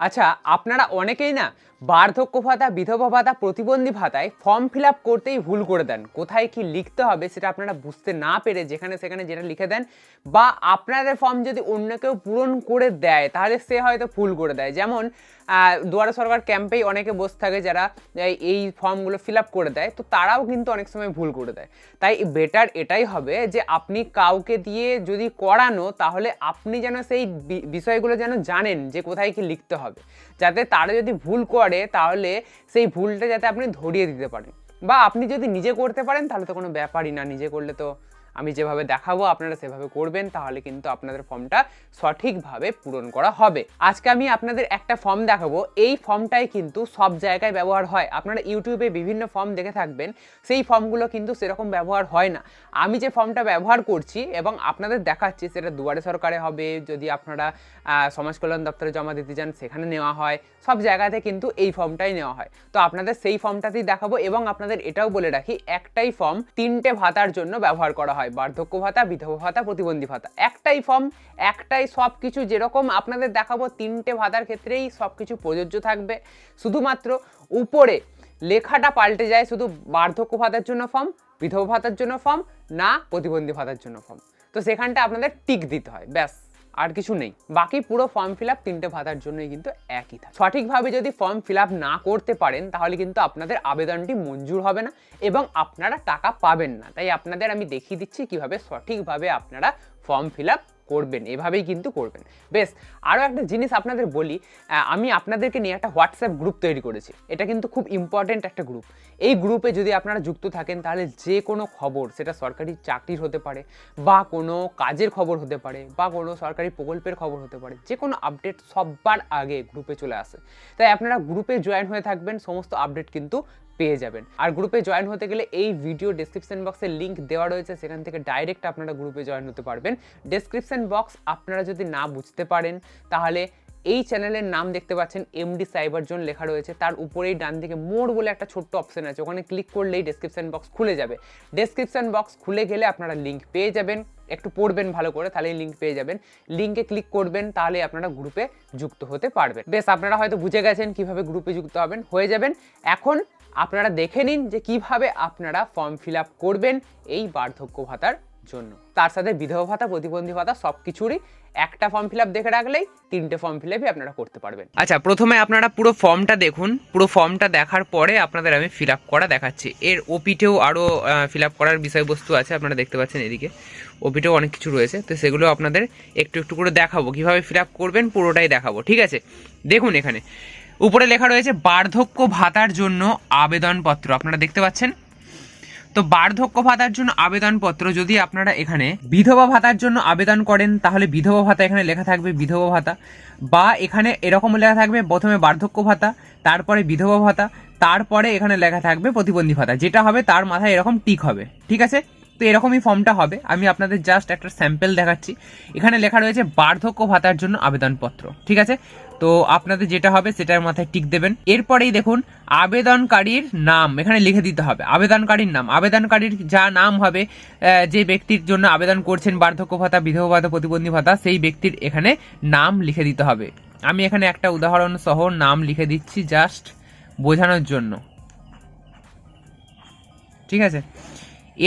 আচ্ছা আপনারা অনেকেই না বার্ধক্য ভাতা বিধবা ভাতা প্রতিবন্ধী ভাতায় ফর্ম ফিল আপ করতেই ভুল করে দেন। কোথায় কি লিখতে হবে সেটা আপনারা বুঝতে না পেরে যেখানে সেখানে যেটা লিখে দেন বা আপনাদের ফর্ম যদি অন্য কেউ পূরণ করে দেয়, তাহলে সে হয়তো ভুল করে দেয়। যেমন দুয়ারে সরকার ক্যাম্পেই অনেকে বসে থাকে যারা এই- ফর্মগুলো ফিল আপ করে দেয়, তো তারাও কিন্তু অনেক সময় ভুল করে দেয়। তাই বেটার এটাই হবে যে আপনি কাউকে দিয়ে যদি করানো, তাহলে আপনি যেন সেই বিষয়গুলো যেন জানেন যে কোথায় কি লিখতে হবে। যাতে তারা যদি ভুল করে তাহলে সেই ভুলটা যাতে আপনি ধরিয়ে দিতে পারেন। বা আপনি যদি নিজে করতে পারেন, তাহলে তো কোনো ব্যাপারই না। নিজে করলে তো আমি যেভাবে দেখাবো, আপনারা সেভাবে করবেন, তাহলে কিন্তু আপনাদের ফর্মটা সঠিকভাবে পূরণ করা হবে। আজকে আমি আপনাদের একটা ফর্ম দেখাবো। এই ফর্মটাই কিন্তু সব জায়গায় ব্যবহার হয়। আপনারা ইউটিউবে বিভিন্ন ফর্ম দেখে থাকবেন, সেই ফর্মগুলো কিন্তু সেরকম ব্যবহার হয় না। আমি যে ফর্মটা ব্যবহার করছি এবং আপনাদের দেখাচ্ছি, সেটা দুয়ারে সরকারে হবে, যদি আপনারা সমাজ কল্যাণ দপ্তরে জমা দিতে যান, সেখানে নেওয়া হয়। সব জায়গাতে কিন্তু এই ফর্মটাই নেওয়া হয়। তো আপনাদের সেই ফর্মটাতেই দেখাবো এবং আপনাদের এটাও বলে রাখি, একটাই ফর্ম তিনটে ভাতার জন্য ব্যবহার করা হয়। বার্ধক্য ভাতা, বিধবা ভাতা, প্রতিবন্ধী ভাতা। একটাই ফর্ম একটাই সব কিছু যেরকম আপনাদের দেখাবো, তিনটে ভাতার ক্ষেত্রেই সব কিছু প্রযোজ্য থাকবে। শুধুমাত্র উপরে লেখাটা পাল্টে যায়, শুধু বার্ধক্য ভাতার জন্য ফর্ম বিধবা ভাতার জন্য ফর্ম না প্রতিবন্ধী ভাতার জন্য ফর্ম তো সেখানটা আপনাদের টিক দিতে হয়, ব্যাস। আর কিছু নেই। বাকি পুরো ফর্ম ফিল আপ তিনটে ভাতার জন্যই কিন্তু একই থাকে। সঠিকভাবে যদি ফর্ম ফিল আপ না করতে পারেন, তাহলে কিন্তু আপনাদের আবেদনটি মঞ্জুর হবে না এবং আপনারা টাকা পাবেন না। তাই আপনাদের আমি দেখিয়ে দিচ্ছি কীভাবে সঠিকভাবে আপনারা ফর্ম ফিল আপ করবেন, এভাবেই কিন্তু করবেন। বেশ আরও একটা জিনিস আপনাদের বলি আমি আপনাদেরকে নিয়ে একটা হোয়াটসঅ্যাপ গ্রুপ তৈরি করেছি। এটা কিন্তু খুব ইম্পর্ট্যান্ট একটা গ্রুপ এই গ্রুপে যদি আপনারা যুক্ত থাকেন, তাহলে যে কোনো খবর, সেটা সরকারি চাকরির হতে পারে, বা কোনো কাজের খবর হতে পারে, বা কোনো সরকারি প্রকল্পের খবর হতে পারে, যে কোনো আপডেট সববার আগে গ্রুপে চলে আসে। তাই আপনারা গ্রুপে জয়েন হয়ে থাকবেন, সমস্ত আপডেট কিন্তু পেয়ে যাবেন। আর গ্রুপে জয়েন হতে গেলে এই ভিডিও ডেসক্রিপশন বক্সে লিংক দেওয়া রয়েছে, সেখান থেকে ডাইরেক্ট আপনারা গ্রুপে জয়েন হতে পারবেন। ডেসক্রিপশন বক্স আপনারা যদি না বুঝতে পারেন, তাহলে এই চ্যানেলের নাম দেখতে পাচ্ছেন এমডি সাইবার জোন লেখা রয়েছে। তার উপরেই ডান দিকে মোড় বলে একটা ছোট্ট অপশন আছে, ওখানে ক্লিক করলেই ডেসক্রিপশন বক্স খুলে যাবে। ডেসক্রিপশন বক্স খুলে গেলে আপনারা লিঙ্ক পেয়ে যাবেন। একটু পড়বেন ভালো করে, তাহলেই লিঙ্ক পেয়ে যাবেন। লিঙ্কে ক্লিক করবেন তাহলে আপনারা গ্রুপে যুক্ত হতে পারবেন। বেশ, আপনারা হয়তো বুঝে গেছেন কীভাবে গ্রুপে যুক্ত হবেন, হয়ে যাবেন। এখন আপনারা দেখে নিন যে কীভাবে আপনারা ফর্ম ফিল আপ করবেন এই বার্ধক্য ভাতার জন্য। তার সাথে বিধবা ভাতা, প্রতিবন্ধী ভাতা সব কিছুরই একটা ফর্ম ফিল আপ দেখে রাখলেই তিনটে ফর্ম ফিল আপই আপনারা করতে পারবেন। আচ্ছা প্রথমে আপনারা পুরো ফর্মটা দেখুন। পুরো ফর্মটা দেখার পরে আপনাদের আমি ফিল আপ করা দেখাচ্ছি। এর ওপিটেও আরও ফিল আপ করার বিষয়বস্তু আছে, আপনারা দেখতে পাচ্ছেন এদিকে। ওপিটেও অনেক কিছু রয়েছে, তো সেগুলো আপনাদের একটু একটু করে দেখাবো। কীভাবে ফিল আপ করবেন পুরোটাই দেখাবো, ঠিক আছে? দেখুন এখানে। উপরে লেখা রয়েছে, বার্ধক্য ভাতার জন্য আবেদনপত্র। আপনারা দেখতে পাচ্ছেন? তো বার্ধক্য ভাতার জন্য আবেদনপত্র যদি আপনারা এখানে বিধবা ভাতার জন্য আবেদন করেন, তাহলে বিধবা ভাতা এখানে লেখা থাকবে বিধবা ভাতা। বা এখানে এরকম লেখা থাকবে, প্রথমে বার্ধক্য ভাতা, তারপরে বিধবা ভাতা, তারপরে এখানে লেখা থাকবে প্রতিবন্ধী ভাতা। যেটা হবে তার মাথায় এরকম টিক হবে, ঠিক আছে? তো এরকমই ফর্মটা হবে। আমি আপনাদের জাস্ট একটা স্যাম্পেল দেখাচ্ছি। এখানে লেখা রয়েছে, বার্ধক্য ভাতার জন্য আবেদনপত্র, ঠিক আছে? তো আপনাদের যেটা হবে সেটার মাথায় টিক দেবেন। এরপরেই দেখুন, আবেদনকারীর নাম, এখানে লিখে দিতে হবে, আবেদনকারীর নাম। আবেদনকারীর যা নাম হবে যে ব্যক্তির জন্য আবেদন করছেন বার্ধক্য ভাতা, বিধবা ভাতা, প্রতিবন্ধী ভাতা, সেই ব্যক্তির এখানে নাম লিখে দিতে হবে। আমি এখানে একটা উদাহরণ সহ নাম লিখে দিচ্ছি জাস্ট বোঝানোর জন্য। ঠিক আছে?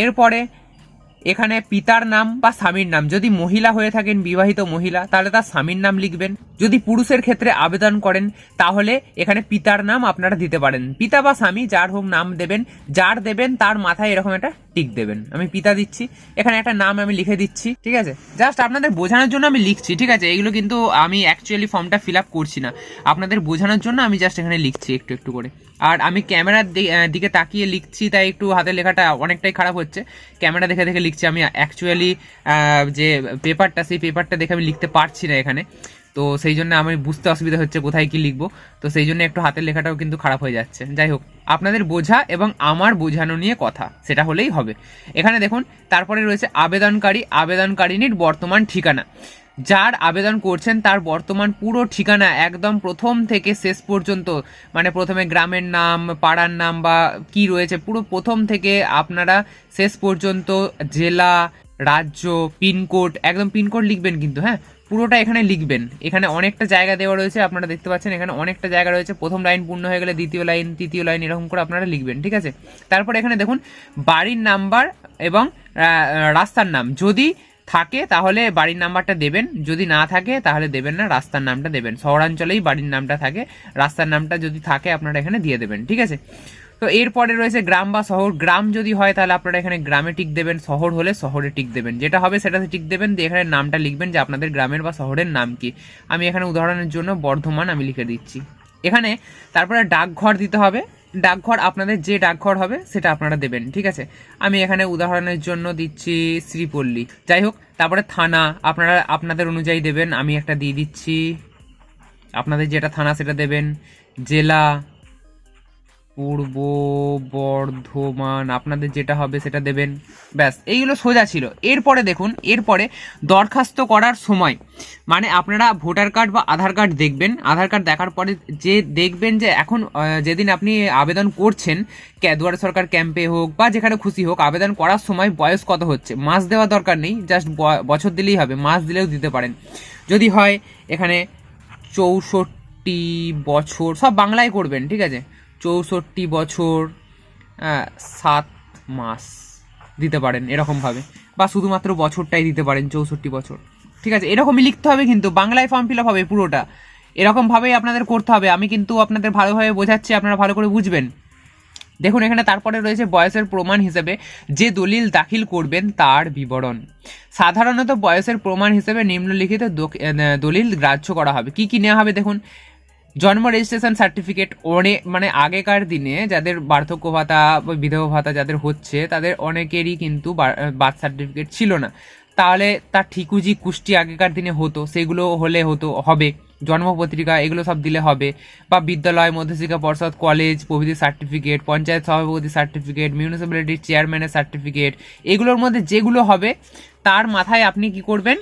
এরপরে এখানে পিতার নাম বা স্বামীর নাম। যদি মহিলা হয়ে থাকেন, বিবাহিত মহিলা, তাহলে তার স্বামীর নাম লিখবেন। যদি পুরুষের ক্ষেত্রে আবেদন করেন, তাহলে এখানে পিতার নাম আপনারা দিতে পারেন। পিতা বা স্বামী যার হোক নাম দেবেন, যার দেবেন, তার মাথায় এরকম একটা টিক দেবেন। আমি পিতা দিচ্ছি, এখানে একটা নাম আমি লিখে দিচ্ছি, ঠিক আছে? জাস্ট আপনাদের বোঝানোর জন্য আমি লিখছি, ঠিক আছে? এগুলো কিন্তু আমি অ্যাকচুয়ালি ফর্মটা ফিল আপ করছি না। আপনাদের বোঝানোর জন্য আমি জাস্ট এখানে লিখছি একটু একটু করে। আর আমি ক্যামেরার দিকে তাকিয়ে লিখছি, তাই একটু হাতের লেখাটা অনেকটাই খারাপ হচ্ছে। ক্যামেরা দেখে দেখে লিখছি আমি অ্যাকচুয়ালি যে পেপারটা সেই পেপারটা দেখে আমি লিখতে পারছি না এখানে। তো সেই জন্য আমি বুঝতে অসুবিধা হচ্ছে কোথায় কি লিখব। তো সেই জন্য একটু হাতের লেখাটাও কিন্তু খারাপ হয়ে যাচ্ছে। যাই হোক, আপনাদের বোঝা এবং আমার বোঝানো নিয়ে কথা, সেটা হলেই হবে। এখানে দেখুন, তারপরে রয়েছে আবেদনকারী, আবেদনকারিনীর বর্তমান ঠিকানা। যার আবেদন করছেন তার বর্তমান পুরো ঠিকানা একদম প্রথম থেকে শেষ পর্যন্ত মানে প্রথমে গ্রামের নাম, পাড়ার নাম বা কি রয়েছে, পুরো প্রথম থেকে আপনারা শেষ পর্যন্ত জেলা, রাজ্য, পিনকোড, একদম পিনকোড লিখবেন কিন্তু হ্যাঁ? পুরোটা এখানে লিখবেন। এখানে অনেকটা জায়গা দেওয়া রয়েছে, আপনারা দেখতে পাচ্ছেন, এখানে অনেকটা জায়গা রয়েছে। প্রথম লাইন পূর্ণ হয়ে গেলে দ্বিতীয় লাইন, তৃতীয় লাইন এরকম করে আপনারা লিখবেন, ঠিক আছে? তারপর এখানে দেখুন, বাড়ির নাম্বার এবং রাস্তার নাম। যদি থাকে, তাহলে বাড়ির নাম্বারটা দেবেন। যদি না থাকে, তাহলে দেবেন না, রাস্তার নামটা দেবেন। শহরাঞ্চলেই বাড়ির নামটা থাকে। রাস্তার নামটা যদি থাকে, আপনারা এখানে দিয়ে দেবেন, ঠিক আছে? তো এরপরে রয়েছে গ্রাম বা শহর। গ্রাম যদি হয়, তাহলে আপনারা এখানে গ্রামে টিক দেবেন, শহর হলে শহরে টিক দেবেন। যেটা হবে, সেটাতে টিক দেবেন, দিয়ে এখানে নামটা লিখবেন যে আপনাদের গ্রামের বা শহরের নাম কি। আমি এখানে উদাহরণের জন্য বর্ধমান আমি লিখে দিচ্ছি। এখানে তারপরে ডাকঘর দিতে হবে। ডাকঘর, আপনাদের যে ডাকঘর হবে সেটা আপনারা দেবেন, ঠিক আছে? আমি এখানে উদাহরণের জন্য দিচ্ছি শ্রীপল্লী। যাই হোক, তারপরে থানা, আপনারা, আপনাদের অনুযায়ী দেবেন, আমি একটা দিয়ে দিচ্ছি। আপনাদের যেটা থানা সেটা দেবেন। জেলা পূর্ব, বর্ধমান, আপনাদের যেটা হবে সেটা দেবেন। ব্যাস, এইগুলো সোজা ছিল। এরপরে দেখুন, এরপরে দরখাস্ত করার সময় মানে আপনারা ভোটার কার্ড বা আধার কার্ড দেখবেন। আধার কার্ড দেখার পরে যে দেখবেন যে এখন যেদিন আপনি আবেদন করছেন দুয়ারে সরকার ক্যাম্পে হোক বা যেখানে খুশি হোক, আবেদন করার সময় বয়স কত হচ্ছে? মাস দেওয়া দরকার নেই জাস্ট বছর দিলেই হবে, মাস দিলেও দিতে পারেন। যদি হয়, এখানে চৌষট্টি বছর, সব বাংলায় করবেন, ঠিক আছে? চৌষট্টি বছর সাত মাস দিতে পারেন এরকমভাবে। বা শুধুমাত্র বছরটাই দিতে পারেন চৌষট্টি বছর। ঠিক আছে, এরকমই লিখতে হবে কিন্তু, বাংলায় ফর্ম ফিল আপ হবে পুরোটা। এরকমভাবেই আপনাদের করতে হবে। আমি কিন্তু আপনাদের ভালোভাবে বোঝাচ্ছি, আপনারা ভালো করে বুঝবেন। দেখুন, এখানে তারপরে রয়েছে বয়সের প্রমাণ হিসেবে যে দলিল দাখিল করবেন তার বিবরণ। সাধারণত বয়সের প্রমাণ হিসেবে নিম্নলিখিত দলিল গ্রাহ্য করা হবে। কি কি নেওয়া হবে দেখুন। জন্ম রেজিস্ট্রেশন সার্টিফিকেট অনেক মানে আগেকার দিনে যাদের বার্ধক্য ভাতা বিধবা ভাতা যাদের হচ্ছে, তাদের অনেকেরই কিন্তু বার্থ সার্টিফিকেট ছিল না। তাহলে তার ঠিকুজি কুষ্টি আগেকার দিনে হতো, সেগুলো হলে হতো, হবে। জন্মপত্রিকা এগুলো সব দিলে হবে। বা বিদ্যালয়, মধ্যশিক্ষা পর্ষদ কলেজ প্রভৃতি সার্টিফিকেট পঞ্চায়েত সভাপতি সার্টিফিকেট মিউনিসিপ্যালিটির চেয়ারম্যানের সার্টিফিকেট এগুলোর মধ্যে যেগুলো হবে, তার মাথায় আপনি কি করবেন?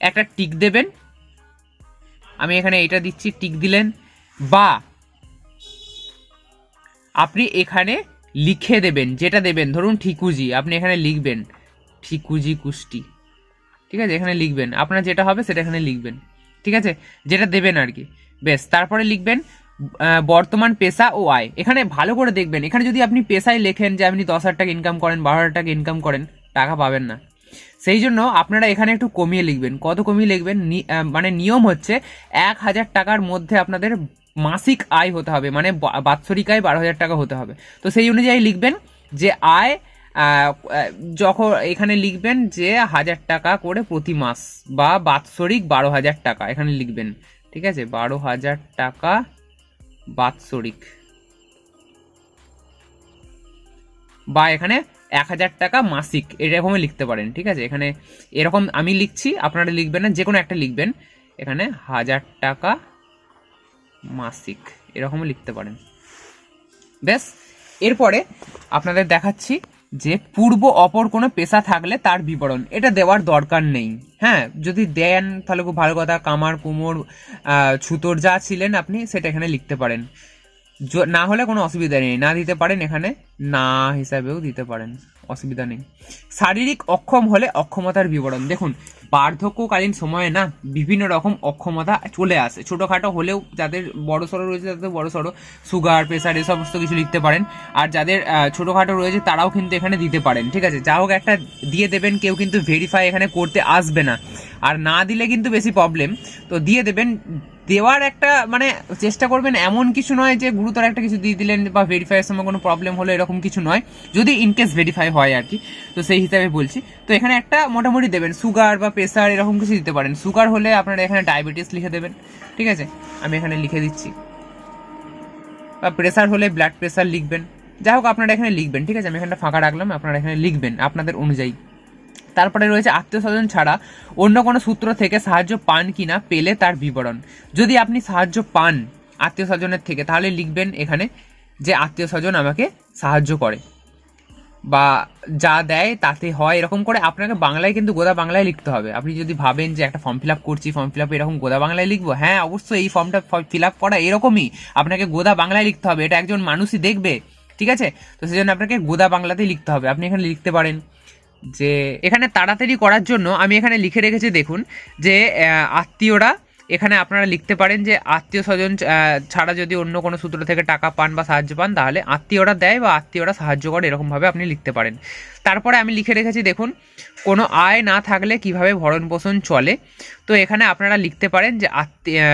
একটা টিক দেবেন। আমি এখানে এটা দিচ্ছি, টিক দিলেন। বা আপনি এখানে লিখে দেবেন, যেটা দেবেন, ধরুন ঠিকুজি, আপনি এখানে লিখবেন, ঠিকুজি কুষ্টি, ঠিক আছে, এখানে লিখবেন, আপনার যেটা হবে সেটা এখানে লিখবেন, ঠিক আছে, যেটা দেবেন আর কি, বেশ, তারপরে লিখবেন বর্তমান পেশা ও আয়, এখানে ভালো করে দেখবেন, এখানে যদি আপনি পেশায় লেখেন যে আপনি দশ হাজার টাকা ইনকাম করেন, বারো হাজার টাকা ইনকাম করেন, টাকা পাবেন না, সেই জন্য আপনারা এখানে একটু কমিয়ে লিখবেন, কত কমিয়ে লিখবেন মানে নিয়ম হচ্ছে এক হাজার টাকার মধ্যে আপনাদের মাসিক আয় হতে হবে মানে বাৎসরিক আয় বারো হাজার টাকা হতে হবে। তো সেই অনুযায়ী লিখবেন যে আয় যখন এখানে লিখবেন যে হাজার টাকা করে প্রতি মাস বা বাৎসরিক বারো হাজার টাকা, এখানে লিখবেন, ঠিক আছে? বারো হাজার টাকা বাৎসরিক। বা এখানে এক হাজার টাকা মাসিক, এরকমই লিখতে পারেন, ঠিক আছে? এখানে এরকম আমি লিখছি, আপনারা লিখবেন না যে কোনো একটা লিখবেন। এখানে হাজার টাকা মাসিক, এরকমও লিখতে পারেন। বেশ এরপরে আপনাদের দেখাচ্ছি যে পূর্ব অপর কোনো পেশা থাকলে তার বিবরণ। এটা দেওয়ার দরকার নেই। হ্যাঁ যদি দেন, তাহলে খুব ভালো কথা। কামার, কুমোর ছুতোর যা ছিলেন আপনি, সেটা এখানে লিখতে পারেন। না হলে কোনো অসুবিধা নেই। না দিতে পারেন এখানে, না হিসাবেও দিতে পারেন। অসুবিধা নেই। শারীরিক অক্ষম হলে অক্ষমতার বিবরণ। দেখুন বার্ধক্যকালীন সময়ে না বিভিন্ন রকম অক্ষমতা চলে আসে। ছোটোখাটো হলেও যাদের বড় সড়ো রয়েছে, তাদের বড় সড়ো সুগার প্রেশার এ সমস্ত কিছু লিখতে পারেন। আর যাদের ছোটোখাটো রয়েছে তারাও কিন্তু এখানে দিতে পারেন, ঠিক আছে? যা হোক একটা দিয়ে দেবেন, কেউ কিন্তু ভেরিফাই এখানে করতে আসবে না। আর না দিলে কিন্তু বেশি প্রবলেম তো দিয়ে দেবেন দেওয়ার একটা মানে চেষ্টা করবেন এমন কিছু নয় যে গুরুতর একটা কিছু দিয়ে দিলেন বা ভেরিফাইয়ের সময় কোনো প্রবলেম হলো এরকম কিছু নয়, যদি ইনকেস ভেরিফাই হয় আর কি। তো সেই হিসাবে বলছি। তো এখানে একটা মোটামুটি দেবেন সুগার বা প্রেশার এরকম কিছু দিতে পারেন। সুগার হলে আপনারা এখানে ডায়াবেটিস লিখে দেবেন, ঠিক আছে? আমি এখানে লিখে দিচ্ছি। বা প্রেশার হলে ব্লাড প্রেশার লিখবেন। যাই হোক, আপনারা এখানে লিখবেন, ঠিক আছে? আমি এখানটা ফাঁকা রাখলাম, আপনারা এখানে লিখবেন, আপনাদের অনুযায়ী। তারপরে রয়েছে আত্মীয় স্বজন ছাড়া অন্য কোনো সূত্র থেকে সাহায্য পান কিনা পেলে তার বিবরণ। যদি আপনি সাহায্য পান আত্মীয় স্বজনের থেকে, তাহলে লিখবেন এখানে যে আত্মীয় স্বজন আমাকে সাহায্য করে বা যা দেয় তাতে হয়, এরকম করে আপনাকে বাংলায় কিন্তু গোদা বাংলায় লিখতে হবে। আপনি যদি ভাবেন যে একটা ফর্ম ফিল আপ করছি ফর্ম ফিল আপ এরকম গোদা বাংলায় লিখব হ্যাঁ অবশ্যই এই ফর্মটা ফিল আপ করা এরকমই। আপনাকে গোদা বাংলায় লিখতে হবে, এটা একজন মানুষই দেখবে, ঠিক আছে? তো সেজন্য আপনাকে গোদা বাংলাতেই লিখতে হবে। আপনি এখানে লিখতে পারেন। যে এখানে তাড়াতাড়ি করার জন্য আমি এখানে লিখে রেখেছি, দেখুন, যে আত্মীয়রা এখানে আপনারা লিখতে পারেন যে, আত্মীয় স্বজন ছাড়া যদি অন্য কোনো সূত্র থেকে টাকা পান বা সাহায্য পান, তাহলে আত্মীয়রা দেয় বা আত্মীয়রা সাহায্য করে, এরকমভাবে আপনি লিখতে পারেন। তারপরে আমি লিখে রেখেছি, দেখুন, কোনো আয় না থাকলে কীভাবে ভরণ পোষণ চলে? তো এখানে আপনারা লিখতে পারেন যে আত্মীয়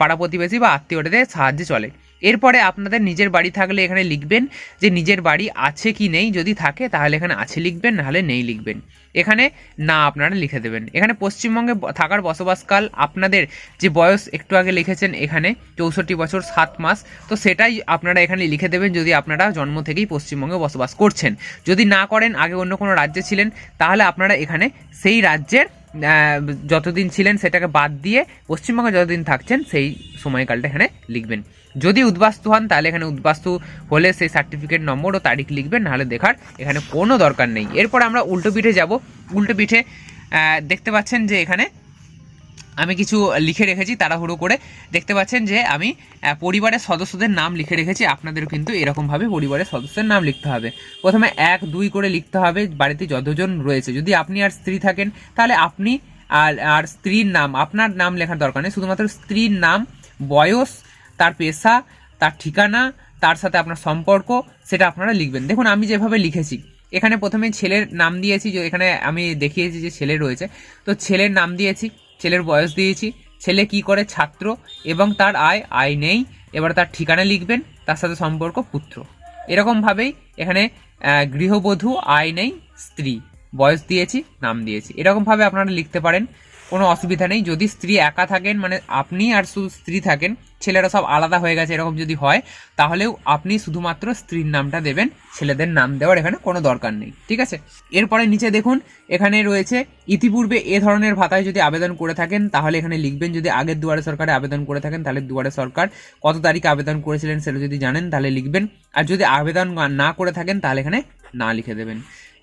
পাড়া প্রতিবেশী বা আত্মীয়দের সাহায্যে চলে। এরপরে আপনাদের নিজের বাড়ি থাকলে এখানে লিখবেন যে নিজের বাড়ি আছে কি নেই, যদি থাকে তাহলে এখানে আছে লিখবেন, নাহলে নেই লিখবেন। এখানে না আপনারা লিখে দেবেন। এখানে পশ্চিমবঙ্গে থাকার বসবাসকাল আপনাদের যে বয়স একটু আগে লিখেছেন এখানে চৌষট্টি বছর, সাত মাস, তো সেটাই আপনারা এখানে লিখে দেবেন যদি আপনারা জন্ম থেকেই পশ্চিমবঙ্গে বসবাস করছেন। যদি না করেন, আগে অন্য কোনো রাজ্যে ছিলেন, তাহলে আপনারা এখানে সেই রাজ্যের যতদিন ছিলেন সেটাকে বাদ দিয়ে পশ্চিমবঙ্গে যতদিন থাকছেন, সেই সময়কালটা এখানে লিখবেন। যদি উদ্বাস্তু হন, তাহলে এখানে উদ্বাস্তু হলে সেই সার্টিফিকেট নম্বর ও তারিখ লিখবেন, নাহলে দেখার এখানে কোনো দরকার নেই। এরপর আমরা উল্টো পিঠে যাব। উল্টো পিঠে দেখতে পাচ্ছেন যে এখানে আমি কিছু লিখে রেখেছি, তাড়াহুড়ো করে। দেখতে পাচ্ছেন যে আমি পরিবারের সদস্যদের নাম লিখে রেখেছি, আপনাদেরও কিন্তু এরকমভাবে পরিবারের সদস্যের নাম লিখতে হবে। প্রথমে এক, দুই করে লিখতে হবে, বাড়িতে যতজন রয়েছে। যদি আপনি আর স্ত্রী থাকেন, তাহলে আপনি আর আর স্ত্রীর নাম, আপনার নাম লেখার দরকার নেই। শুধুমাত্র স্ত্রীর নাম, বয়স, তার পেশা, তার ঠিকানা, তার সাথে আপনার সম্পর্ক, সেটা আপনারা লিখবেন। দেখুন, আমি যেভাবে লিখেছি, এখানে প্রথমে ছেলের নাম দিয়েছি, যে এখানে আমি দেখিয়েছি যে ছেলে রয়েছে। তো ছেলের নাম দিয়েছি ছেলের বয়স দিয়েছি, ছেলে কি করে ছাত্র এবং তার আয় আয় নেই, এবার তার ঠিকানা লিখবেন, তার সাথে সম্পর্ক পুত্র। এরকমভাবেই এখানে গৃহবধূ, আয় নেই, স্ত্রী। বয়স দিয়েছি, নাম দিয়েছি। এরকমভাবে আপনারা লিখতে পারেন। কোনো অসুবিধা নেই। যদি স্ত্রী একা থাকেন মানে আপনি আর শুধু স্ত্রী থাকেন, ছেলেরা সব আলাদা হয়ে গেছে, এরকম যদি হয়, তাহলেও আপনি শুধুমাত্র স্ত্রীর নামটা দেবেন, ছেলেদের নাম দেওয়ার এখানে কোনো দরকার নেই, ঠিক আছে? এরপরে নিচে দেখুন, এখানে রয়েছে, ইতিপূর্বে এ ধরনের ভাতায় যদি আবেদন করে থাকেন, তাহলে এখানে লিখবেন, যদি আগের দুয়ারে সরকারে আবেদন করে থাকেন, তাহলে দুয়ারে সরকার কত তারিখে আবেদন করেছিলেন সেটা যদি জানেন, তাহলে লিখবেন। আর যদি আবেদন না করে থাকেন, তাহলে এখানে না লিখে দেবেন।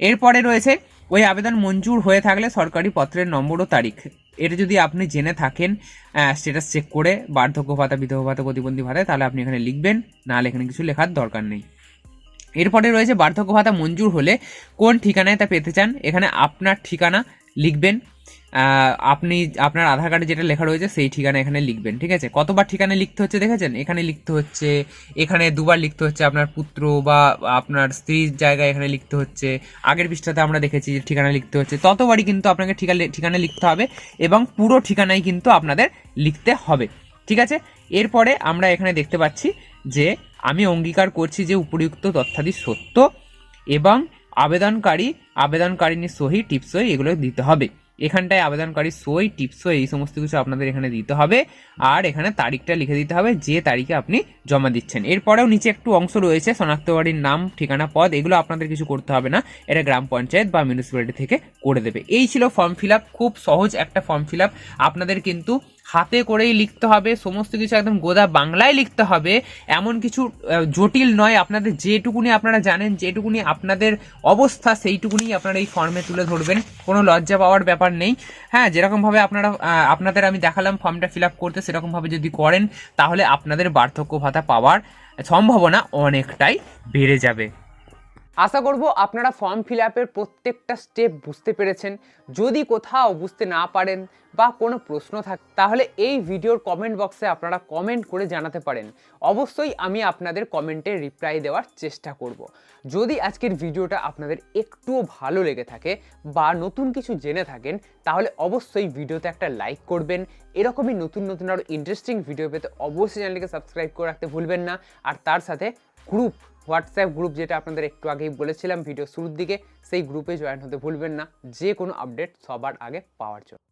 এরপরে রয়েছে ওই আবেদন মঞ্জুর হয়ে থাকলে সরকারি পত্রের নম্বর ও তারিখ। এটা যদি আপনি জেনে থাকেন স্ট্যাটাস চেক করে বার্ধক্য ভাতা, বিধবা ভাতা, প্রতিবন্ধী ভাতা, তাহলে আপনি এখানে লিখবেন। নাহলে এখানে কিছু লেখার দরকার নেই। এরপরে রয়েছে বার্ধক্য ভাতা মঞ্জুর হলে কোন ঠিকানায় তা পেতে চান, এখানে আপনার ঠিকানা লিখবেন। আপনি আপনার আধার কার্ডে যেটা লেখা রয়েছে সেই ঠিকানা এখানে লিখবেন, ঠিক আছে? কতবার ঠিকানা লিখতে হচ্ছে দেখেছেন? এখানে লিখতে হচ্ছে, এখানে দুবার লিখতে হচ্ছে আপনার পুত্র বা আপনার স্ত্রীর জায়গায় এখানে লিখতে হচ্ছে, আগের পৃষ্ঠাতে আমরা দেখেছি যে ঠিকানা লিখতে হচ্ছে, ততবারই কিন্তু আপনাকে ঠিকানা ঠিকানা লিখতে হবে এবং পুরো ঠিকানাই কিন্তু আপনাদের লিখতে হবে, ঠিক আছে? এরপরে আমরা এখানে দেখতে পাচ্ছি যে আমি অঙ্গীকার করছি যে উপযুক্ত তথ্যাদি সত্য এবং আবেদনকারী আবেদনকারিনীর সহি, টিপসই এগুলো দিতে হবে। এখানটায় আবেদনকারী সই টিপসো এই সমস্ত কিছু আপনাদের এখানে দিতে হবে। আর এখানে তারিখটা লিখে দিতে হবে, যে তারিখে আপনি জমা দিচ্ছেন। এরপরেও নিচে একটু অংশ রয়েছে, শনাক্তকারীর নাম, ঠিকানা, পদ, এগুলো আপনাদের কিছু করতে হবে না। এটা গ্রাম পঞ্চায়েত বা মিউনিসিপ্যালিটি থেকে করে দেবে। এই ছিল ফর্ম ফিল আপ খুব সহজ একটা ফর্ম ফিল আপ আপনাদের কিন্তু হাতে করেই লিখতে হবে, সমস্ত কিছু একদম গোদা বাংলায় লিখতে হবে, এমন কিছু জটিল নয়, আপনাদের যেটুকুনি আপনারা জানেন, যেটুকুনি আপনাদের অবস্থা, সেইটুকুনি আপনারা এই ফর্মে তুলে ধরবেন, কোনো লজ্জা পাওয়ার ব্যাপার নেই। হ্যাঁ যেরকমভাবে আপনারা আপনাদের আমি দেখালাম ফর্মটা ফিল আপ করতে, সেরকমভাবে যদি করেন, তাহলে আপনাদের বার্ধক্য ভাতা পাওয়ার সম্ভাবনা অনেকটাই বেড়ে যাবে। আশা করব আপনারা ফর্ম ফিল আপের প্রত্যেকটা স্টেপ বুঝতে পেরেছেন। যদি কোথাও বুঝতে না পারেন বা কোনো প্রশ্ন থাকে, তাহলে এই ভিডিওর কমেন্ট বক্সে আপনারা কমেন্ট করে জানাতে পারেন। অবশ্যই আমি আপনাদের কমেন্টে রিপ্লাই দেওয়ার চেষ্টা করব। যদি আজকের ভিডিওটা আপনাদের একটুও ভালো লেগে থাকে বা নতুন কিছু জেনে থাকেন, তাহলে অবশ্যই ভিডিওতে একটা লাইক করবেন। এরকমই নতুন নতুন আরও ইন্টারেস্টিং ভিডিও পেতে অবশ্যই চ্যানেলকে সাবস্ক্রাইব করে রাখতে ভুলবেন না। আর তার সাথে গ্রুপ হোয়াটসঅ্যাপ গ্রুপ যেটা আপনাদের একটু আগেই বলেছিলাম ভিডিও শুরুর দিকে, সেই গ্রুপে জয়েন হতে ভুলবেন না। যে কোনো আপডেট সবার আগে পাওয়ার জন্য।